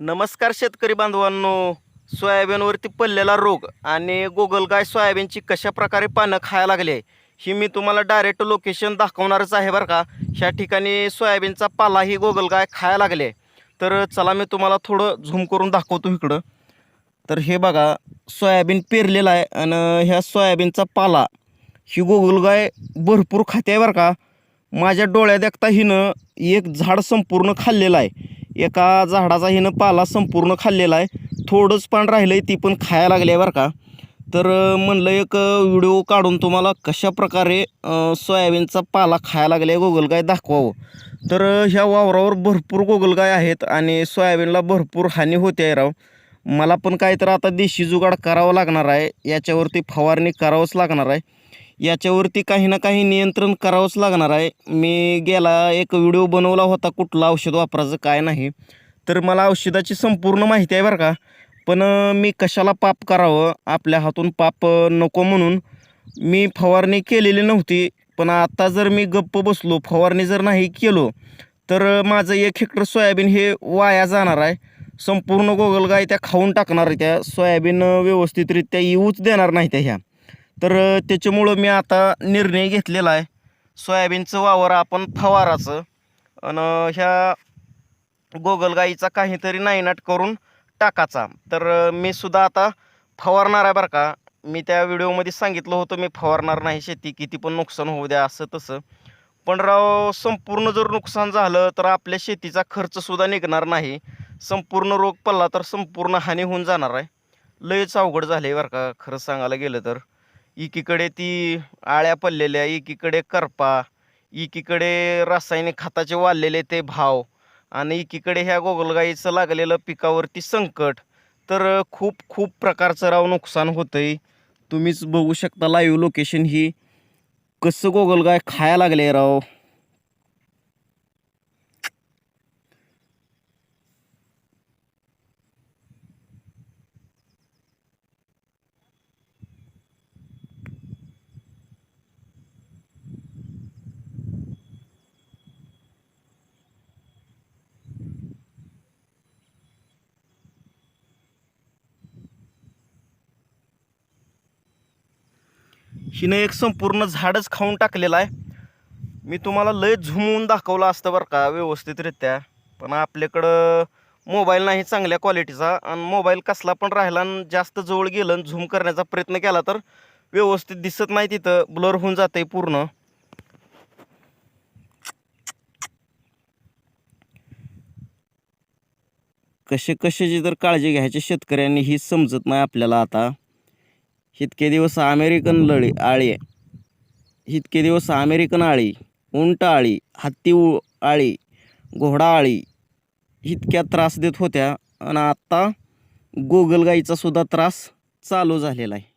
नमस्कार शेतकरी बांधवांनो. सोयाबीनवरती पडलेला रोग आणि गोगलगाय सोयाबीनची कशा प्रकारे पानं खायला लागली आहे ही मी तुम्हाला डायरेक्ट लोकेशन दाखवणारच आहे बरं का. ह्या ठिकाणी सोयाबीनचा पाला ही गोगलगाय खायला लागली आहे. तर चला मी तुम्हाला थोडं झूम करून दाखवतो इकडं. तर हे बघा सोयाबीन पेरलेलं आहे आणि ह्या सोयाबीनचा पाला ही गोगलगाय भरपूर खाते आहे बरं का. माझ्या डोळ्यात एकता हिनं एक झाड संपूर्ण खाल्लेलं आहे. एका झाडाचा हिनं पाला संपूर्ण खाल्लेला आहे. थोडंच पान राहिलं आहे ती पण खायला लागली आहे बरं का. तर म्हणलं एक व्हिडिओ काढून तुम्हाला कशा प्रकारे सोयाबीनचा पाला खायला लागले आहे गोगलगाय दाखवावं. तर ह्या वावरावर भरपूर गोगलगाय आहेत आणि सोयाबीनला भरपूर हानी होते आहे राव. मला पण काय तर आता देशी जुगाड करावं लागणार आहे. याच्यावरती फवारणी करावंच लागणार आहे. याच्यावरती काही ना काही नियंत्रण करावंच लागणार आहे. मी गेला एक व्हिडिओ बनवला होता कुठलं औषध वापरायचं काय नाही. तर मला औषधाची संपूर्ण माहिती आहे बरं का. पण मी कशाला पाप करावं? आपल्या हातून पाप नको म्हणून. मी फवारणी केलेली नव्हती पण आता जर मी गप्प बसलो फवारणी जर नाही केलो तर माझं एक हेक्टर सोयाबीन हे वाया जाणार आहे. संपूर्ण गोगलगाय त्या खाऊन टाकणार आहे त्या. सोयाबीन व्यवस्थितरित्या येऊच देणार नाही त्या ह्या. तर त्याच्यामुळं मी आता निर्णय घेतलेला आहे. सोयाबीनचं वावर आपण फवाराचं आणि ह्या गोगलगाईचा काहीतरी नायनाट करून टाकाचा. तर मी सुद्धा आता फवारणार आहे बरं का. मी त्या व्हिडिओमध्ये सांगितलं होतं मी फवारणार नाही शेती किती पण नुकसान होऊ द्या असं तसं. पण राव संपूर्ण जर नुकसान झालं तर आपल्या शेतीचा खर्चसुद्धा निघणार नाही. संपूर्ण रोग पडला तर संपूर्ण हानी होऊन जाणार आहे. लयच अवघड झाले बरं का खरं सांगायला गेलं तर. एकीकडे ती आळ्या पडलेल्या एकीकडे करपा एकीकडे रासायनिक खताचे वाढलेले ते भाव आणि एकीकडे ह्या गोगलगाईचं लागलेलं पिकावरती संकट. तर खूप खूप प्रकारचं राव नुकसान होतं आहे तुम्हीच बघू शकता लाईव्ह लोकेशन ही कसं गोगलगाय खायला लागले राव. हिनं एक संपूर्ण झाडच खाऊन टाकलेलं आहे. मी तुम्हाला लय झुमवून दाखवलं असतं बरं का व्यवस्थितरित्या. पण आपल्याकडं मोबाईल नाही चांगल्या क्वालिटीचा आणि मोबाईल कसला पण राहिला आणि जास्त जवळ गेलं आणि झूम करण्याचा प्रयत्न केला तर व्यवस्थित दिसत नाही तिथं ब्लर होऊन जातं पूर्ण. कसे कशाची जर काळजी घ्यायची शेतकऱ्यांनी ही समजत नाही आपल्याला आता. इतके दिवस अमेरिकन लळी आळी. इतके दिवस अमेरिकन आळी उंट आळी हत्ती उ आळी घोडा आळी. इतक्या त्रास देत होत्या आणि आत्ता गोगलगाईचासुद्धा त्रास चालू झालेला आहे.